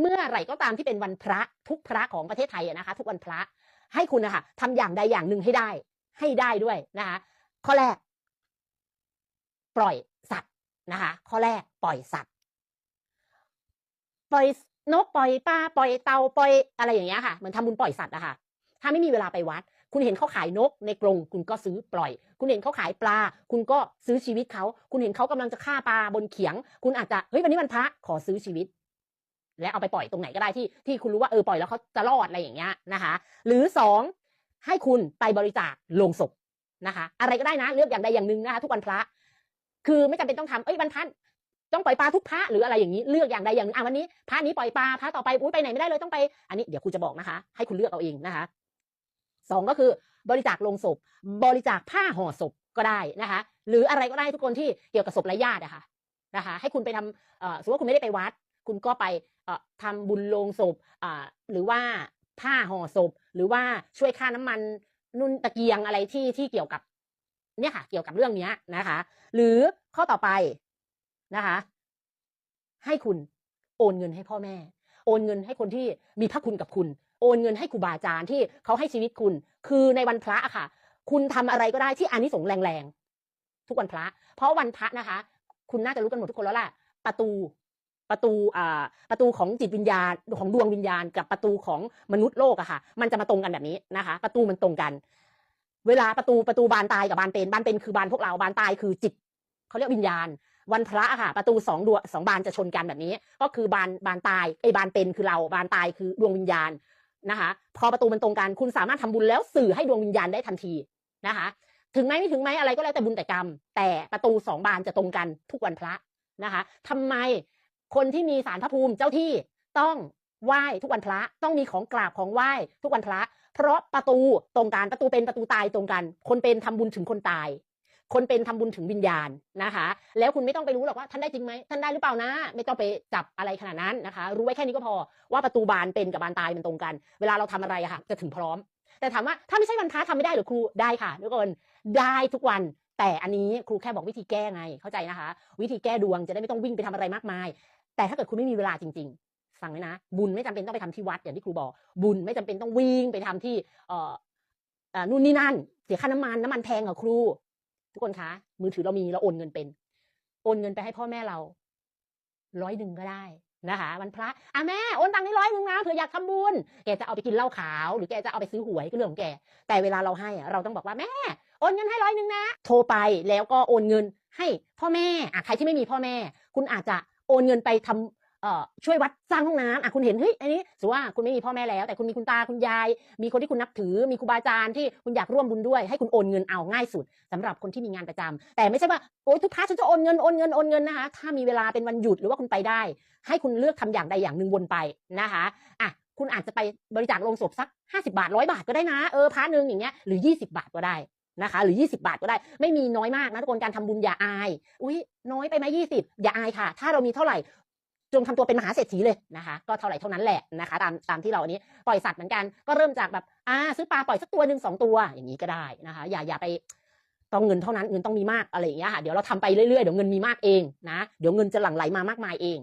เมื่อไหร่ก็ตามที่เป็นวันพระทุกพระของประเทศไทยอะนะคะ ทุกวันพระให้คุณนะคะทำอย่างใดอย่างหนึ่งให้ได้ ให้ได้ด้วยนะคะข้อแรก ปล่อยสัตว์นะคะข้อแรกปล่อยสัตว์ ปล่อยนกปล่อยปลาปล่อยเตาปล่อยอะไรอย่างเงี้ยค่ะเหมือนทำบุญปล่อยสัตว์อะค่ะ ถ้าไม่มีเวลาไปวัด คุณเห็นเขาขายนกในกรงคุณก็ซื้อปล่อย คุณเห็นเขาขายปลา คุณก็ซื้อชีวิตเขา คุณเห็นเขากำลังจะฆ่าปลาบนเขียง คุณอาจจะเฮ้ยวันนี้วันพระขอซื้อชีวิต และเอาไปปล่อยตรงไหนก็ได้ที่ที่คุณรู้ว่าเออปล่อยแล้วเขาจะรอดอะไรอย่างเงี้ยนะคะ หรือสองให้คุณไปบริจาคโลงศพนะคะ อะไรก็ได้นะเลือกอย่างใดอย่างหนึ่งนะคะทุกวันพระ คือไม่จำเป็นต้องทำเอ้ยวันพระต้องปล่อยปลาทุกพระหรืออะไรอย่างนี้เลือกอย่างใดอย่างหนึ่งอะวันนี้พระนี้ปล่อยปลาพระต่อไปอุ้ยไปไหนไม่ได้เลยต้องไปอันนี้เดี๋ยวครูจะบอกนะคะ ให้คุณเลือกเอาเองนะคะสองก็คือบริจาคลงศพ บริจาคผ้าห่อศพก็ได้นะคะ หรืออะไรก็ได้ทุกคนที่เกี่ยวกับศพไร้ญาติอะค่ะนะคะ ให้คุณไปทำเอ่อสมมติว่าคุณไม่ได้ไปวัด คุณก็ไปเอ่อทำบุญโลงศพหรือว่าผ้าห่อศพ หรือว่าช่วยค่าน้ำมันนุ่นตะเกียงอะไรที่ที่เกี่ยวกับ เนี่ยค่ะ เกี่ยวกับเรื่องเนี้ยนะคะ หรือข้อต่อไปนะคะ ให้คุณโอนเงินให้พ่อแม่ โอนเงินให้คนที่มีพระคุณกับคุณ โอนเงินให้ครูบาอาจารย์ที่เขาให้ชีวิตคุณ คือในวันพระค่ะ คุณทำอะไรก็ได้ที่อานิสงส์แรงๆทุกวันพระ เพราะวันพระนะคะ คุณน่าจะรู้กันหมดทุกคนแล้วแหละประตู ประตูอ่าประตูของจิตวิญญาณของดวงวิญญาณ กับประตูของมนุษย์โลกอะค่ะ มันจะมาตรงกันแบบนี้นะคะ ประตูมันตรงกัน เวลาประตูประตูบานตายกับบานเป็นบานเป็นคือบานพวกเราบานตายคือจิตเขาเรียกวิญญาณ วันพระอะค่ะ ประตูสองดวงสองบานจะชนกันแบบนี้ ก็คือบานบานตายไอ้บานเป็นคือเราบานตายคือดวงวิญญาณนะคะ พอประตูมันตรงกันคุณสามารถทำบุญแล้วสื่อให้ดวงวิญญาณได้ทันทีนะคะ ถึงไหมไม่ถึงไหมอะไรก็แล้วแต่บุญแต่กรรม แต่ประตูสองบานจะตรงกันทุกวันพระนะคะทำไม คนที่มีสารพระภูมิเจ้าที่ต้องไหว้ทุกวันพระต้องมีของกราบของไหว้ทุกวันพระ เพราะประตูตรงกันประตูเป็นประตูตายตรงกัน คนเป็นทำบุญถึงคนตาย คนเป็นทำบุญถึงวิญญาณนะคะ แล้วคุณไม่ต้องไปรู้หรอกว่าท่านได้จริงไหมท่านได้หรือเปล่านะ ไม่ต้องไปจับอะไรขนาดนั้นนะคะ รู้ไว้แค่นี้ก็พอว่าประตูบานเป็นกับบานตายมันตรงกัน เวลาเราทำอะไรอะค่ะ จะถึงพร้อม แต่ถามว่าถ้าไม่ใช่วันพระทำไม่ได้หรือครูได้ค่ะทุกคนได้ทุกวัน แต่อันนี้ครูแค่บอกวิธีแก้ไงเข้าใจนะคะ วิธีแก้ดวงจะได้ไม่ต้องวิ่งไปทำอะไรมากมาย แต่ถ้าเกิดคุณไม่มีเวลาจริง ๆ ฟังไว้นะ บุญไม่จำเป็นต้องไปทำที่วัดอย่างที่ครูบอก บุญไม่จำเป็นต้องวิ่งไปทำที่เอ่อนู่นนี่นั่น เสียค่าน้ำมันน้ำมันแพงเหรอครู ทุกคนคะมือถือเรามีเราโอนเงินเป็น โอนเงินไปให้พ่อแม่เราร้อยหนึ่งก็ได้นะคะวันพระอะแม่โอนตังค์ให้ร้อยหนึ่งนะเผื่ออยากทำบุญแกจะเอาไปกินเหล้าขาว หรือแกจะเอาไปซื้อหวยก็เรื่องของแก แต่เวลาเราให้เราต้องบอกว่าแม่ โอนเงินให้ร้อยหนึ่งนะ โทรไปแล้วก็โอนเงินให้พ่อแม่อะใครที่ไม่มีพ่อแม่ คุณอาจจะโอนเงินไปทำเอ่อช่วยวัดสร้างห้องน้ำอะคุณเห็นเฮ้ยอันนี้สมมติว่าคุณไม่มีพ่อแม่แล้ว แต่คุณมีคุณตาคุณยาย มีคนที่คุณนับถือ มีครูบาอาจารย์ที่คุณอยากร่วมบุญด้วย ให้คุณโอนเงินเอาง่ายสุดสำหรับคนที่มีงานประจำแต่ไม่ใช่ว่าโอ๊ยทุกพาร์ทฉันจะโอนเงินโอนเงินโอนเงินนะคะถ้ามีเวลาเป็นวันหยุดหรือว่าคุณไปได้ ให้คุณเลือกทำอย่างใดอย่างหนึ่งวนไปนะคะอะคุณอาจจะไปบริจาคลงศพสัก 50 บาทร้อยบาทก็ได้นะเออพาร์ทหนึ่งอย่างเงี้ยหรือ 20 บาทก็ได้ นะคะ หรือ 20 บาทก็ได้ ไม่มีน้อยมากนะทุกคนการทำบุญอย่าอาย อุ้ยน้อยไปไหมยี่สิบอย่าอายค่ะ ถ้าเรามีเท่าไหร่จงทำตัวเป็นมหาเศรษฐีเลยนะคะ ก็เท่าไหร่เท่านั้นแหละนะคะ ตามตามที่เราอันนี้ปล่อยสัตว์เหมือนกันก็เริ่มจากแบบอ่าซื้อปลาปล่อยสักตัวหนึ่งสองตัวอย่างนี้ก็ได้นะคะ อย่าอย่าไปต้องเงินเท่านั้นเงินต้องมีมากอะไรอย่างเงี้ยค่ะเดี๋ยวเราทำไปเรื่อยๆเดี๋ยวเงินมีมากเองนะเดี๋ยวเงินจะหลั่งไหลมามากมายเอง